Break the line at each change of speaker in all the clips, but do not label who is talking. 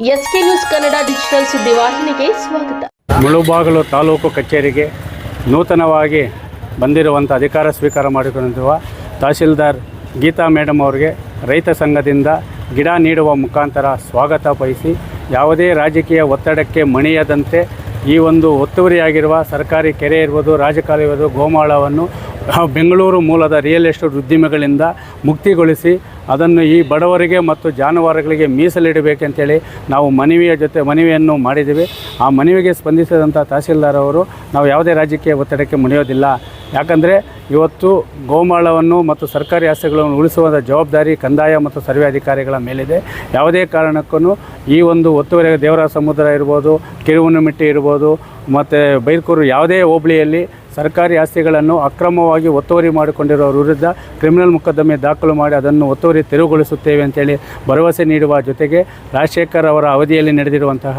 S K news Kannada digital ಸುದ್ದಿವಾಹಿನಿಗೆ ಸ್ವಾಗತ.
ಮುಳುಬಾಗಿಲು ತಾಲೂಕು ಕಚೇರಿಗೆ ನೂತನವಾಗಿ ಬಂದಿರುವಂಥ ಅಧಿಕಾರ ಸ್ವೀಕಾರ ಮಾಡಿಕೊಂಡಿರುವ ತಹಸೀಲ್ದಾರ್ ಗೀತಾ ಮೇಡಮ್ ಅವರಿಗೆ ರೈತ ಸಂಘದಿಂದ ಗಿಡ ನೀಡುವ ಮುಖಾಂತರ ಸ್ವಾಗತ ಬಯಸಿ ಯಾವುದೇ ರಾಜಕೀಯ ಒತ್ತಡಕ್ಕೆ ಮಣಿಯದಂತೆ ಈ ಒಂದು ಒತ್ತುವರಿಯಾಗಿರುವ ಸರ್ಕಾರಿ ಕೆರೆ ಇರ್ಬೋದು ರಾಜಕಾಲ ಇರ್ಬೋದು ಗೋಮಾಳವನ್ನು ಬೆಂಗಳೂರು ಮೂಲದ ರಿಯಲ್ ಎಸ್ಟೇಟ್ ಉದ್ದಿಮೆಗಳಿಂದ ಮುಕ್ತಿಗೊಳಿಸಿ ಅದನ್ನು ಈ ಬಡವರಿಗೆ ಮತ್ತು ಜಾನುವಾರುಗಳಿಗೆ ಮೀಸಲಿಡಬೇಕಂತೇಳಿ ನಾವು ಮನವಿಯ ಜೊತೆ ಮನವಿಯನ್ನು ಮಾಡಿದ್ದೀವಿ. ಆ ಮನವಿಗೆ ಸ್ಪಂದಿಸಿದಂಥ ತಹಸೀಲ್ದಾರ್ ಅವರು, ನಾವು ಯಾವುದೇ ರಾಜಕೀಯ ಒತ್ತಡಕ್ಕೆ ಮುಣಿಯೋದಿಲ್ಲ. ಯಾಕಂದರೆ ಇವತ್ತು ಗೋಮಾಳವನ್ನು ಮತ್ತು ಸರ್ಕಾರಿ ಆಸ್ತಿಗಳನ್ನು ಉಳಿಸುವ ಜವಾಬ್ದಾರಿ ಕಂದಾಯ ಮತ್ತು ಸರ್ವೆ ಅಧಿಕಾರಿಗಳ ಮೇಲಿದೆ. ಯಾವುದೇ ಕಾರಣಕ್ಕೂ ಈ ಒಂದು ಒತ್ತುವರಿ ದೇವರ ಸಮುದ್ರ ಇರ್ಬೋದು ಕಿರುವನಮಿಟ್ಟಿ ಇರ್ಬೋದು, ಮತ್ತು ಬೈರ್ಕೂರು ಯಾವುದೇ ಹೋಬಳಿಯಲ್ಲಿ ಸರ್ಕಾರಿ ಆಸ್ತಿಗಳನ್ನು ಅಕ್ರಮವಾಗಿ ಒತ್ತುವರಿ ಮಾಡಿಕೊಂಡಿರೋರ ವಿರುದ್ಧ ಕ್ರಿಮಿನಲ್ ಮೊಕದ್ದಮೆ ದಾಖಲು ಮಾಡಿ ಅದನ್ನು ಒತ್ತುವರಿ ತೆರವುಗೊಳಿಸುತ್ತೇವೆ ಅಂತೇಳಿ ಭರವಸೆ ನೀಡುವ ಜೊತೆಗೆ ರಾಜಶೇಖರ್ ಅವರ ಅವಧಿಯಲ್ಲಿ ನಡೆದಿರುವಂತಹ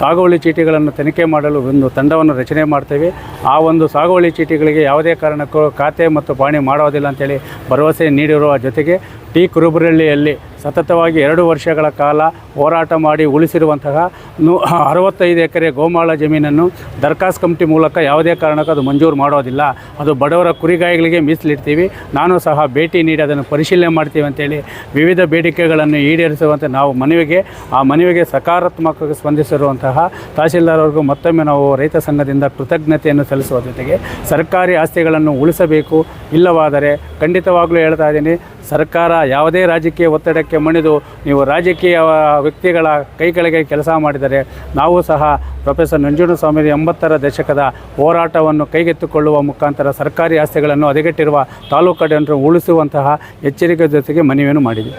ಸಾಗುವಳಿ ಚೀಟಿಗಳನ್ನು ತನಿಖೆ ಮಾಡಲು ಒಂದು ತಂಡವನ್ನು ರಚನೆ ಮಾಡ್ತೇವೆ. ಆ ಒಂದು ಸಾಗುವಳಿ ಚೀಟಿಗಳಿಗೆ ಯಾವುದೇ ಕಾರಣಕ್ಕೂ ಖಾತೆ ಮತ್ತು ಪಾಣಿ ಮಾಡೋದಿಲ್ಲ ಅಂತೇಳಿ ಭರವಸೆ ನೀಡಿರುವ ಜೊತೆಗೆ ಟಿ ಕುರುಬರಳ್ಳಿಯಲ್ಲಿ ಸತತವಾಗಿ ಎರಡು ವರ್ಷಗಳ ಕಾಲ ಹೋರಾಟ ಮಾಡಿ ಉಳಿಸಿರುವಂತಹ ನೂ ಅರವತ್ತೈದು ಎಕರೆ ಗೋಮಾಳ ಜಮೀನನ್ನು ದರ್ಖಾಸ್ ಕಮಿಟಿ ಮೂಲಕ ಯಾವುದೇ ಕಾರಣಕ್ಕೂ ಅದು ಮಂಜೂರು ಮಾಡೋದಿಲ್ಲ. ಅದು ಬಡವರ ಕುರಿಗಾಯಿಗಳಿಗೆ ಮೀಸಲಿಡ್ತೀವಿ. ನಾನು ಸಹ ಭೇಟಿ ನೀಡಿ ಅದನ್ನು ಪರಿಶೀಲನೆ ಮಾಡ್ತೀವಿ ಅಂತೇಳಿ ವಿವಿಧ ಬೇಡಿಕೆಗಳನ್ನು ಈಡೇರಿಸುವಂತೆ ನಾವು ಮನವಿಗೆ, ಆ ಮನವಿಗೆ ಸಕಾರಾತ್ಮಕವಾಗಿ ಸ್ಪಂದಿಸಿರುವಂತಹ ತಹಶೀಲ್ದಾರ್ ಮತ್ತೊಮ್ಮೆ ನಾವು ರೈತ ಸಂಘದಿಂದ ಕೃತಜ್ಞತೆಯನ್ನು ಸಲ್ಲಿಸುವ ಜೊತೆಗೆ ಸರ್ಕಾರಿ ಆಸ್ತಿಗಳನ್ನು ಉಳಿಸಬೇಕು. ಇಲ್ಲವಾದರೆ ಖಂಡಿತವಾಗಲೂ ಹೇಳ್ತಾ ಇದ್ದೀನಿ, ಸರ್ಕಾರ ಯಾವುದೇ ರಾಜಕೀಯ ಒತ್ತಡಕ್ಕೆ ಮಣಿದು ನೀವು ರಾಜಕೀಯ ವ್ಯಕ್ತಿಗಳ ಕೈ ಕೆಳಗೆ ಕೆಲಸ ಮಾಡಿದರೆ ನಾವು ಸಹ ಪ್ರೊಫೆಸರ್ ನಂಜುಂಡಸ್ವಾಮಿ ಎಂಬತ್ತರ ದಶಕದ ಹೋರಾಟವನ್ನು ಕೈಗೆತ್ತಿಕೊಳ್ಳುವ ಮುಖಾಂತರ ಸರ್ಕಾರಿ ಆಸ್ತಿಗಳನ್ನು ಹದಗೆಟ್ಟಿರುವ ತಾಲೂಕು ಉಳಿಸುವಂತಹ ಎಚ್ಚರಿಕೆ ಜೊತೆಗೆ ಮನವಿಯನ್ನು ಮಾಡಿದೆ.